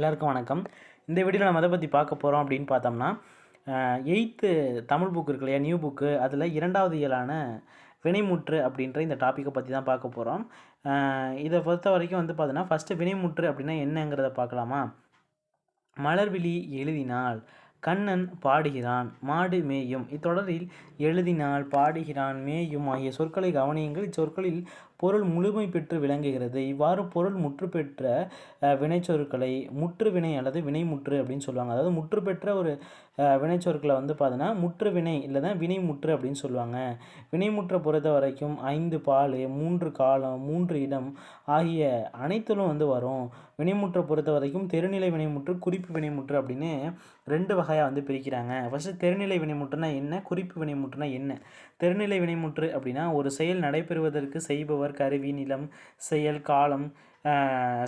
எல்லாருக்கும் வணக்கம். இந்த வீடியோவில் நம்ம எதை பற்றி பார்க்க போகிறோம் அப்படின்னு பார்த்தோம்னா எயித்து தமிழ் புக் இருக்கு இல்லையா நியூ புக்கு அதில் இரண்டாவது இயலான வினைமுற்று அப்படின்ற இந்த டாப்பிக்கை பற்றி தான் பார்க்க போகிறோம் இதை பொறுத்த வரைக்கும் வந்து பார்த்தோன்னா ஃபஸ்ட்டு வினைமுற்று அப்படின்னா என்னங்கிறத பார்க்கலாமா? மலர்விழி எழுதினால் கண்ணன் பாடுகிறான் மாடு மேயும். இத்தொடரில் எழுதினால் பாடுகிறான் மேயும். ஆகிய சொற்களை கவனியுங்கள். இச்சொற்களில் பொருள் முழுமை பெற்று விளங்குகிறது. இவ்வாறு பொருள் முற்று பெற்ற வினைச்சொற்களை முற்று வினை அல்லது வினைமுற்று அப்படின்னு சொல்லுவாங்க. அதாவது முற்று பெற்ற ஒரு வினைச்சொற்களை வந்து பார்த்தோன்னா முற்று வினை இல்லைன்னா வினைமுற்று அப்படின்னு சொல்லுவாங்க. வினைமுற்றை பொறுத்த வரைக்கும் ஐந்து பால் மூன்று காலம் மூன்று இடம் ஆகிய அனைத்திலும் வந்து வரும். வினைமுற்றை பொறுத்த வரைக்கும் தெருநிலை வினைமுற்று குறிப்பு வினைமுற்று அப்படின்னு ரெண்டு வகையாக வந்து பிரிக்கிறாங்க. ஃபஸ்ட்டு தெருநிலை வினைமுற்றுனா என்ன? குறிப்பு வினைமுற்றுனா என்ன? தெருநிலை வினைமுற்று அப்படின்னா ஒரு செயல் நடைபெறுவதற்கு செய்பவர் கருவி நிலம் செயல் காலம்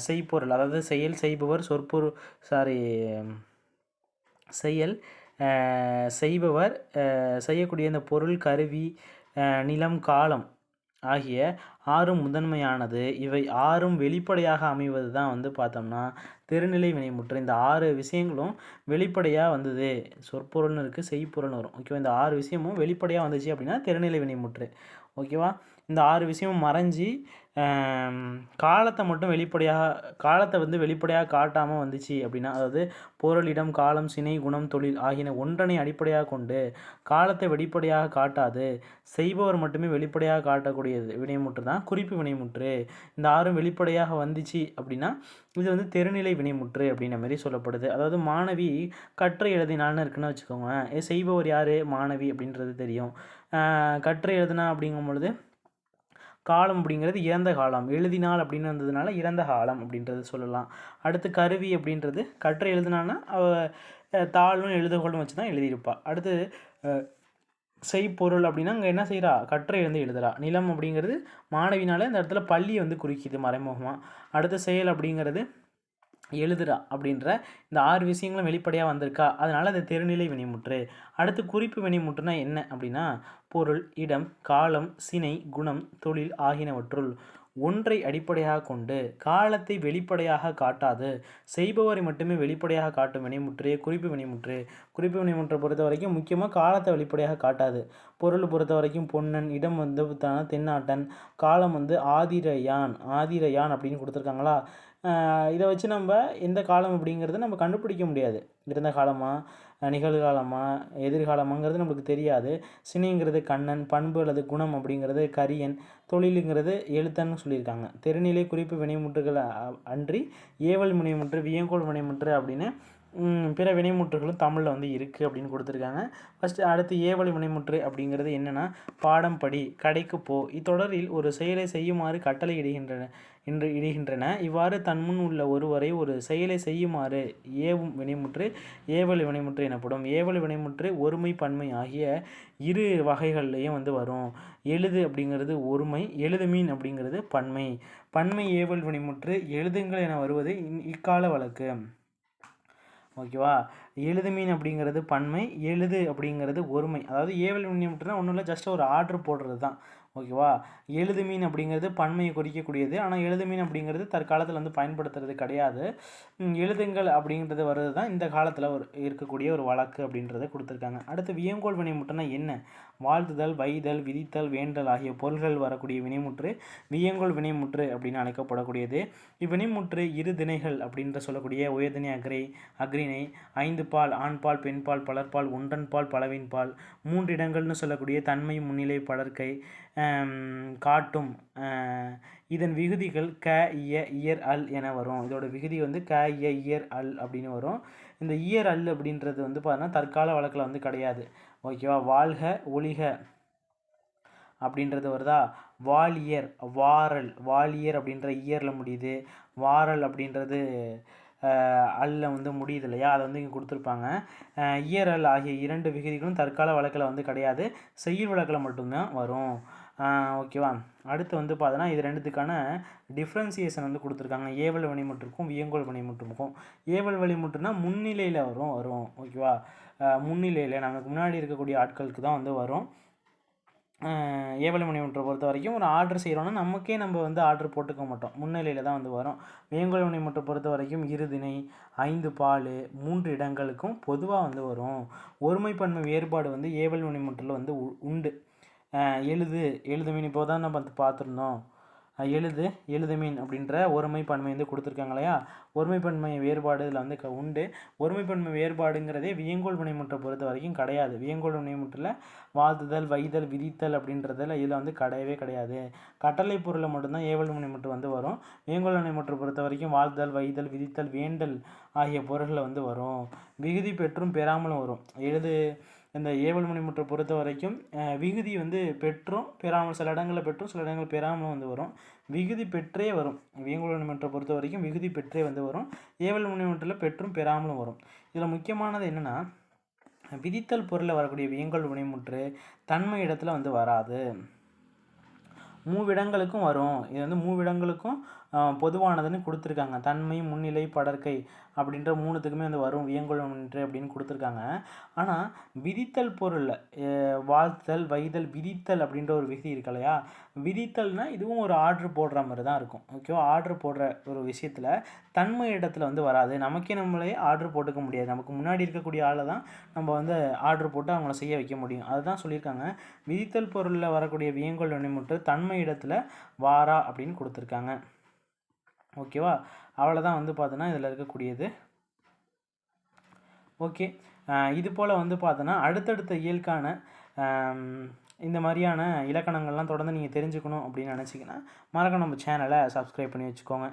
செய்பொருள். அதாவது செயல் செய்பவர் சொற்பொருள் சாரி செயல் செய்பவர் செய்யக்கூடிய இந்த பொருள் கருவி நிலம் காலம் ஆகிய ஆறும் முதன்மையானது. இவை ஆறும் வெளிப்படையாக அமைவது தான் வந்து பார்த்தோம்னா திருநிலை வினைமுற்று. இந்த ஆறு விஷயங்களும் வெளிப்படையாக வந்தது. சொற்பொருள்னு இருக்குது செய்ப்பொருள்னு வரும். ஓகேவா? இந்த ஆறு விஷயமும் வெளிப்படையாக வந்துச்சு அப்படின்னா திருநிலை வினைமுற்று. ஓகேவா? இந்த ஆறு விஷயமும் மறைஞ்சி காலத்தை மட்டும் வெளிப்படையாக காலத்தை வந்து வெளிப்படையாக காட்டாமல் வந்துச்சு அப்படின்னா அதாவது பொருளிடம் காலம் சினை குணம் தொழில் ஆகியன ஒன்றனை அடிப்படையாக கொண்டு காலத்தை வெளிப்படையாக காட்டாது செய்பவர் மட்டுமே வெளிப்படையாக காட்டக்கூடியது. வினைமுற்று தான் குறிப்பு வினைமுற்று. இந்த ஆறும் வெளிப்படையாக வந்துச்சு அப்படின்னா இது வந்து தெருநிலை வினைமுற்று அப்படின்ற மாதிரி சொல்லப்படுது. அதாவது மாணவி கற்றை எழுதினால்னு இருக்குன்னு வச்சுக்கோங்க செய்பவர் யார்? மாணவி அப்படின்றது தெரியும். கற்று எழுதினா அப்படிங்கும் பொழுது காலம் அப்படிங்கிறது இறந்த காலம். எழுதினால் அப்படின்னு வந்ததுனால இறந்த காலம் அப்படின்றது சொல்லலாம். அடுத்து கருவி அப்படின்றது கற்றை எழுதினான்னா அவ தாளும் எழுதுகோளும் வச்சு தான் எழுதியிருப்பா. அடுத்து செய்பொருள் அப்படின்னா அங்கே என்ன செய்கிறா கற்றை எழுந்து எழுதுறா. நிலம் அப்படிங்கிறது மாணவினால இந்த இடத்துல பள்ளியை வந்து குறிக்கிது மறைமுகமாக அடுத்த செயல் அப்படிங்கிறது எழுதுறா அப்படின்ற இந்த ஆறு விஷயங்களும் வெளிப்படையாக வந்திருக்கா? அதனால் அது தெருநிலை வினைமுற்று. அடுத்து குறிப்பு வினைமுற்றுனா என்ன அப்படின்னா பொருள் இடம் காலம் சினை குணம் தொழில் ஆகியனவற்றுள் ஒன்றை அடிப்படையாக கொண்டு காலத்தை வெளிப்படையாக காட்டாது. செய்பவரை மட்டுமே வெளிப்படையாக காட்டும் வினைமுற்று குறிப்பு வினைமுற்று. குறிப்பு வினைமுற்றை பொறுத்த வரைக்கும் முக்கியமாக காலத்தை வெளிப்படையாக காட்டாது. பொருள் பொறுத்த வரைக்கும் பொன்னன் இடம் வந்து தென்னாட்டன் காலம் வந்து ஆதிரயான் ஆதிரயான் அப்படின்னு கொடுத்துருக்காங்களா? இதை வச்சு நம்ம எந்த காலம் அப்படிங்கிறத நம்ம கண்டுபிடிக்க முடியாது. இருந்த காலமாக அஹ் நிகழ்காலமா எதிர்காலமாங்கிறது நம்மளுக்கு தெரியாது. சினைங்கிறது கண்ணன் பண்பு அல்லது குணம் அப்படிங்கிறது கரியன் தொழிலுங்கிறது எழுத்தன்னு சொல்லியிருக்காங்க. தெருநிலை குறிப்பு வினைமுற்றுகள் அ- அன்றி ஏவல் வினைமுற்று வியங்கோல் வினைமுற்று அப்படின்னு பிற வினைமுற்றுகளும் தமிழில் வந்து இருக்குது அப்படின்னு கொடுத்துருக்காங்க. ஃபஸ்ட்டு அடுத்து ஏவல் வினைமுற்று அப்படிங்கிறது என்னென்னா பாடம் படி கடைக்கு போ. இத்தொடரில் ஒரு செயலை செய்யுமாறு கட்டளை இடுகின்றன என்று இடுகின்றன. இவ்வாறு தன்முன் உள்ள ஒருவரை ஒரு செயலை செய்யுமாறு ஏவும் வினைமுற்று ஏவல் வினைமுற்று எனப்படும். ஏவல் வினைமுற்று ஒருமை பன்மை ஆகிய இரு வகைகள்லையும் வந்து வரும். எழுது அப்படிங்கிறது ஒருமை எழுது மீன் அப்படிங்கிறது பன்மை. பன்மை ஏவல் வினைமுற்று எழுதுங்கள் என வருவது இன்- இக்கால வழக்கு. ஓகேவா? எழுது மீன் அப்படிங்கிறது பன்மை எழுது அப்படிங்கிறது ஒருமை. அதாவது ஏவல் வினைமுற்றுனா ஒன்றும் இல்லை ஜஸ்ட் ஒரு ஆர்டர் போடுறது தான் ஓகேவா? எழுது மீன் அப்படிங்கிறது பன்மையை குறிக்கக்கூடியது. ஆனால் எழுது மீன் அப்படிங்கிறது தற்காலத்தில் வந்து பயன்படுத்துறது கிடையாது. எழுதுங்கள் அப்படின்றது வர்றது தான் இந்த காலத்தில் ஒரு இருக்கக்கூடிய ஒரு வழக்கு அப்படின்றத கொடுத்துருக்காங்க. அடுத்து வியங்கோல் மட்டும்னா என்ன? வாழ்த்துதல் வைதல் விதித்தல் வேண்டல் ஆகிய பொருள்கள் வரக்கூடிய வினைமுற்று வியங்கோல் வினைமுற்று அப்படின்னு அழைக்கப்படக்கூடியது. இவ்வினைமுற்று இரு திணைகள் அப்படின்ற சொல்லக்கூடிய உயர்திணை அக்ரை அக்ரிணை ஐந்து பால் ஆண்பால் பெண்பால் பலர்பால் ஒன்றன்பால் பலவின்பால் மூன்று இடங்கள்னு சொல்லக்கூடிய தன்மை முன்னிலை பலர்க்கை காட்டும் இதன் விகுதிகள் க இய இயர் அல் என வரும். இதோட விகுதி வந்து க இய இயர் அல் அப்படின்னு வரும். இந்த இயர் அல் அப்படின்றது வந்து பார்த்தீங்கன்னா தற்கால வழக்கில் வந்து கிடையாது. ஓகேவா? வாழ்க ஒளிக அப்படின்றது வருதா? வாலியர் வாரல். வாலியர் அப்படின்ற இயரில் முடியுது. வாரல் அப்படின்றது அல்ல வந்து முடியுது இல்லையா? அதை வந்து இங்கே கொடுத்துருப்பாங்க. இயரல் ஆகிய இரண்டு விகுதிகளும் தற்கால வழக்கில் வந்து கிடையாது. செய்யுள் வழக்கில் மட்டும்தான் வரும். ஓகேவா? அடுத்து வந்து பார்த்தோன்னா இது ரெண்டுத்துக்கான டிஃப்ரென்சியேஷன் வந்து கொடுத்துருக்காங்க. ஏவல் வினைமுற்றுக்கும் வியங்கோல் வினைமுற்றுக்கும் ஏவல் வழிமுட்டுனா முன்னிலையில் வரும் வரும். ஓகேவா? முன்னிலையில் நமக்கு முன்னாடி இருக்கக்கூடிய ஆட்களுக்கு தான் வந்து வரும். அஹ், ஏவல் பொறுத்த வரைக்கும் ஒரு ஆர்டர் செய்கிறோன்னா நமக்கே நம்ம வந்து ஆர்டர் போட்டுக்க மாட்டோம். முன்னிலையில் தான் வந்து வரும். வேங்கோல் வினைமுற்றை பொறுத்த வரைக்கும் இருதினை ஐந்து பால் மூன்று இடங்களுக்கும் பொதுவாக வந்து வரும். ஒருமைப்பன்மை வேறுபாடு வந்து ஏவல் வினைமுற்றில் வந்து உ- உண்டு. எழுது எழுதுமீன் இப்போ தான் நம்ம வந்து பார்த்துருந்தோம். எழுது எழுது மீன் அப்படின்ற ஒருமைப்பன்மை வந்து கொடுத்துருக்காங்க இல்லையா? ஒருமைப்பன்மை வேறுபாடு இதில் வந்து க- உண்டு. ஒருமைப்பன்மை வேறுபாடுங்கிறதே வியங்கோல் வினைமுற்றை பொறுத்த வரைக்கும் கிடையாது. வியங்கோல் வினைமுற்றில் வாழ்த்துதல் வைதல் விதித்தல் அப்படின்றதில் இதில் வந்து கிடையவே கிடையாது. கட்டளை பொருளில் மட்டும்தான் ஏவல் வினைமுற்று வந்து வரும். வியங்கோல் வினைமுற்றை பொறுத்த வரைக்கும் வாழ்த்தல் வைதல் விதித்தல் வேண்டல் ஆகிய பொருள்களை வந்து வரும். விகுதி பெற்றும் பெறாமலும் வரும். எழுது இந்த ஏவல் வினைமுற்றை பொறுத்த வரைக்கும் விகுதி வந்து பெற்றும் பெறாமல் சில இடங்களில் பெற்றும் சில இடங்களில் பெறாமலும் வந்து வரும். விகுதி பெற்றே வரும். வியங்கோல் வினைமுற்றை பொறுத்த வரைக்கும் விகுதி பெற்றே வந்து வரும். ஏவல் வினைமுற்றில் பெற்றும் பெறாமலும் வரும். இதில் முக்கியமானது என்னென்னா விதித்தல் பொருளில் வரக்கூடிய வியங்கோல் வினைமுற்று தன்மை இடத்துல வந்து வராது. மூவிடங்களுக்கும் வரும். இது வந்து மூவிடங்களுக்கும் பொதுவானதுன்னு கொடுத்துருக்காங்க. தன்மை முன்னிலை படற்கை அப்படின்ற மூணுத்துக்குமே வந்து வரும். வியங்கோல் வினைமுற்று அப்படின்னு கொடுத்துருக்காங்க. ஆனால் விதித்தல் பொருளில் வாழ்த்தல் வைதல் விதித்தல் அப்படின்ற ஒரு விதி இருக்கு இல்லையா? விதித்தல்னா இதுவும் ஒரு ஆர்டர் போடுற மாதிரி தான் இருக்கும். ஓகேவா ஆர்டர் போடுற ஒரு விஷயத்தில் தன்மை இடத்துல வந்து வராது. நமக்கே நம்மளே ஆர்டர் போட்டுக்க முடியாது. நமக்கு முன்னாடி இருக்கக்கூடிய ஆளை தான் நம்ம வந்து ஆர்டர் போட்டு அவங்கள செய்ய வைக்க முடியும். அதுதான் சொல்லியிருக்காங்க. விதித்தல் பொருளில் வரக்கூடிய வியங்கோல் நினைமுற்று தன்மை இடத்துல வாரா அப்படின்னு கொடுத்துருக்காங்க. ஓகேவா? அவ்வளோதான் வந்து பார்த்தோன்னா இதில் இருக்கக்கூடியது. ஓகே. இது போல் வந்து பார்த்தோன்னா அடுத்தடுத்த இயல்கான இந்த மாதிரியான இலக்கணங்கள்லாம் தொடர்ந்து நீங்கள் தெரிஞ்சுக்கணும் அப்படின்னு நினச்சிங்கன்னா மறக்க நம்ம சேனலை சப்ஸ்கிரைப் பண்ணி வச்சுக்கோங்க.